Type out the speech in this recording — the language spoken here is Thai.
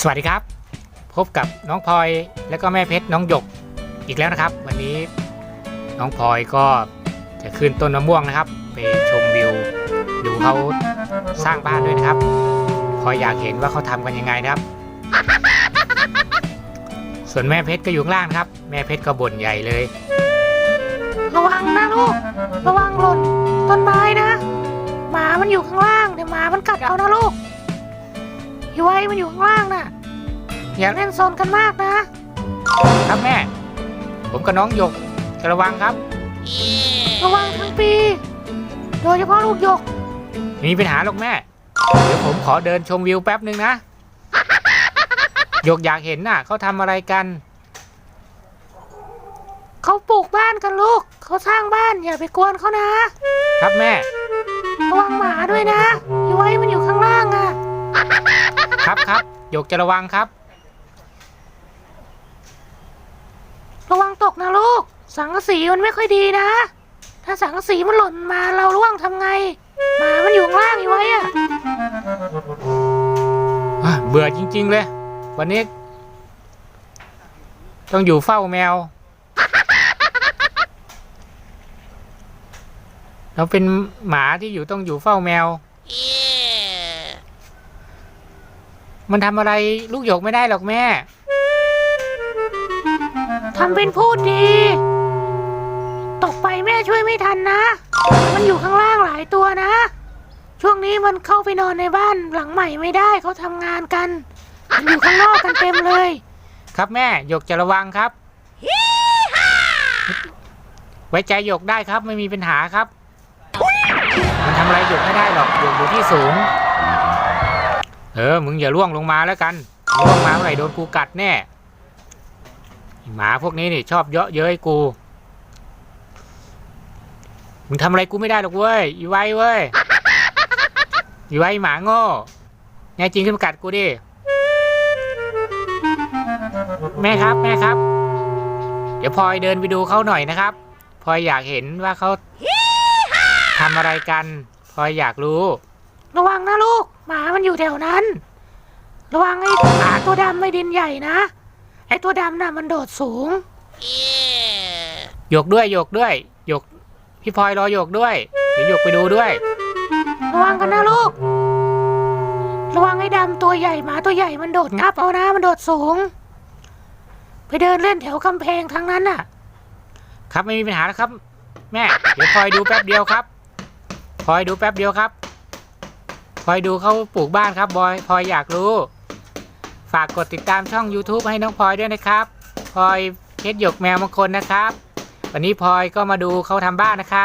สวัสดีครับ พบกับน้องพลอยและก็แม่เพชรน้องหยกอีกแล้วนะครับ วันนี้น้องพลอยก็จะขึ้นต้นมะม่วงนะครับ ไปชมวิว ดูเขาสร้างบ้านด้วยนะครับพลอยอยากเห็นว่าเขาทำกันยังไงนะครับ ส่วนแม่เพชรก็อยู่ข้างล่างครับ แม่เพชรก็บ่นใหญ่เลย ระวังนะลูกระวังหล่นต้นไม้นะหมามันอยู่ข้างล่างเดี๋ยวหมามันกัดเอานะลูก มันอยู่ข้างล่างน่ะ อย่าเล่นโซนกันมากนะ ครับแม่ ผมกับน้องหยกจะระวังครับ ระวังทั้งปี โดยเฉพาะลูกหยกไมมีปัญหาหรอกแม่ เดี๋ยวผมขอเดินชมวิวแป๊บหนึ่งนะหยกอยากเห็นน่ะเขาทำอะไรกัน เขาปลูกบ้านกันลูก เขาสร้างบ้านอย่าไปกวนเขานะ ครับแม่ ระวังหมาด้วยนะอยู่ไว้มันอยู่ข้างล่างอะครับครับห ยกจะระวังครับ ระวังตกนะลูก สังกะสีมันไม่ค่อยดีนะ ถ้าสังกะสีมันหล่นมาเราร่วงทำไง หมามันอยู่ข้างล่างอยู่ไว้อะอะเบื่อจริง ๆ เลย วันนี้ ต้องอยู่เฝ้าแมว เราเป็นหมาที่อยู่ต้องอยู่เฝ้าแมว มันทำอะไรลูกหยกไม่ได้หรอกแม่ ทำเป็นพูดดี ตกไปแม่ช่วยไม่ทันนะ มันอยู่ข้างล่างหลายตัวนะ ช่วงนี้มันเข้าไปนอนในบ้านหลังใหม่ไม่ได้เขาทำงานกัน มันอยู่ข้างนอกกันเต็มเลย ครับแม่หยกจะระวังครับ ไว้ใจหยกได้ครับไม่มีปัญหาครับ มันทำอะไรหยกไม่ได้หรอกหยกอยู่ที่สูง เออ มึงอย่าล่วงลงมาแล้วกันล่วงมาเมื่อไหร่โดนกูกัดแน่ หมาพวกนี้นี่ชอบเยาะเย้ยกู มึงทำอะไรกูไม่ได้หรอกเว้ย อีไว้เว้ย อีไว้หมาโง่แน่จริงขึ้นมากัดกูดิ แม่ครับแม่ครับ เดี๋ยวพลอยเดินไปดูเขาหน่อยนะครับพลอยอยากเห็นว่าเขาทำอะไรกันพลอยอยากรู้ ระวังนะลูก หมามันอยู่แถวนั้น ระวังไอ้หมาตัวดำไม่ดินใหญ่นะ ไอ้ตัวดำน่ะมันโดดสูงหยกด้วยหยกด้วยหยกพี่พลอยรอหยกด้วย เดี๋ยวหยกไปดูด้วย ระวังกันนะลูก ระวังไอ้ดำตัวใหญ่หมาตัวใหญ่มันโดดงับเอานะ มันโดดสูง ไปเดินเล่นแถวกำแพงทั้งนั้นน่ะ ครับไม่มีปัญหาแล้วครับ แม่ เดี๋ยวพลอยดูแป๊บเดียวครับพลอยดูแป๊บเดียวครับ พลอยดูเขาปลูกบ้านครับบอยพลอยอยากรู้ ฝากกดติดตามช่อง YouTube ให้น้องพลอยด้วยนะครับพลอยเพชรหยกแมวมงคลนะครับ วันนี้พลอยก็มาดูเขาทำบ้านนะครับ